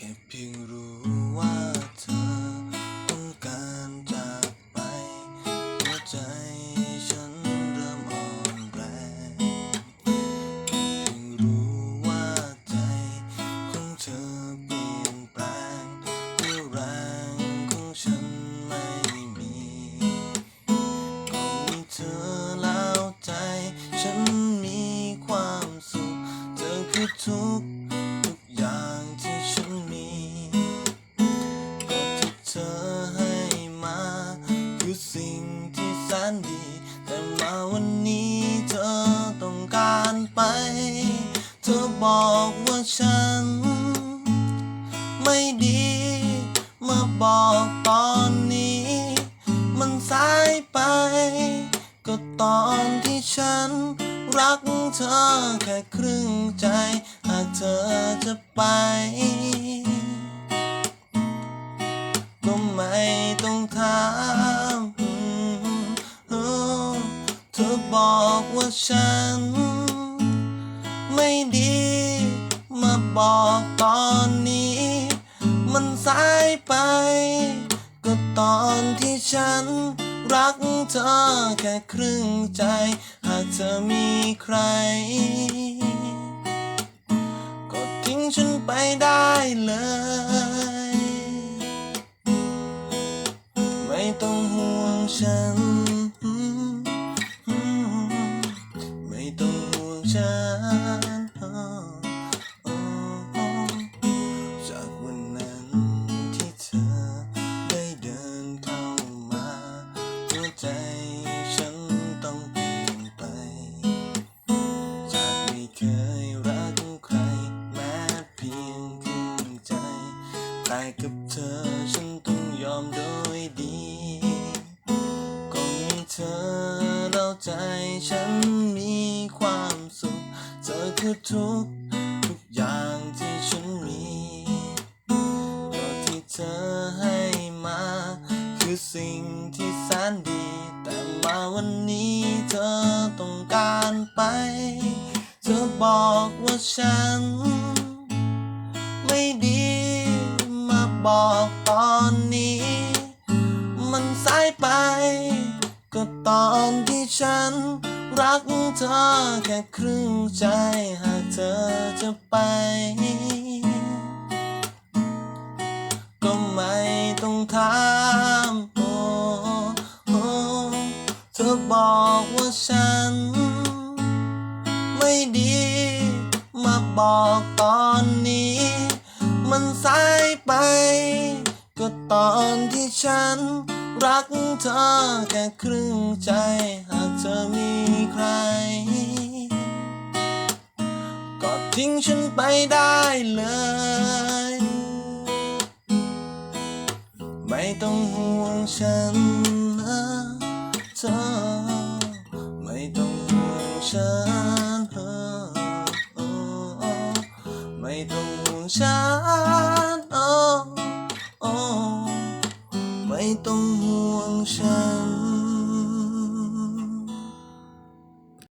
แค่เพียงรู้ว่าเธอต้องการจากไป หัวใจฉันเริ่มอ่อนแรงแค่เพียงรู้ว่าใจของเธอเปลี่ยนแปลงเรี่ยวแรงของฉันไม่มีก็มีเธอแล้วใจ ฉันมีความสุข เธอคือทุก ดี แต่มาวันนี้เธอต้องการไป เธอบอกว่าฉัน ไม่ดีมาบอกตอนนี้ มันสายไป ก็ตอนที่ฉันรักเธอแค่ครึ่งใจ หากเธอจะไป ธอบอกว่าฉัน ไม่ดี มาบอกตอนนี้ มันสายไป ก็ตอนที่ฉัน รักเธอแค่ครึ่งใจ หากเธอมีใคร ก็ทิ้งฉันไปได้เลย ไม่ต้องห่วงฉัน คือทุกทุกอย่างที่ฉันมีก็ที่เธอให้มา คือสิ่งที่แสนดี แต่มาวันนี้เธอต้องการไป เธอบอกว่าฉัน ไม่ดีมาบอกตอนนี้ มันสายไป ก็ตอนที่ฉัน รักเธอแค่ครึ่งใจหากเธอจะไป ก็ไม่ต้องถามโอ้โอ้เธอบอกว่าฉัน ไม่ดี มาบอกตอนนี้ มันสายไป ก็ตอนที่ฉัน รักเธอแค่ครึ่งใจหากเธอมีใคร ก็ทิ้งฉันไปได้เลย ไม่ต้องห่วงฉันนะเธอ ไม่ต้องห่วงฉันเออไม่ต้องห่วงฉัน โอ้โอ้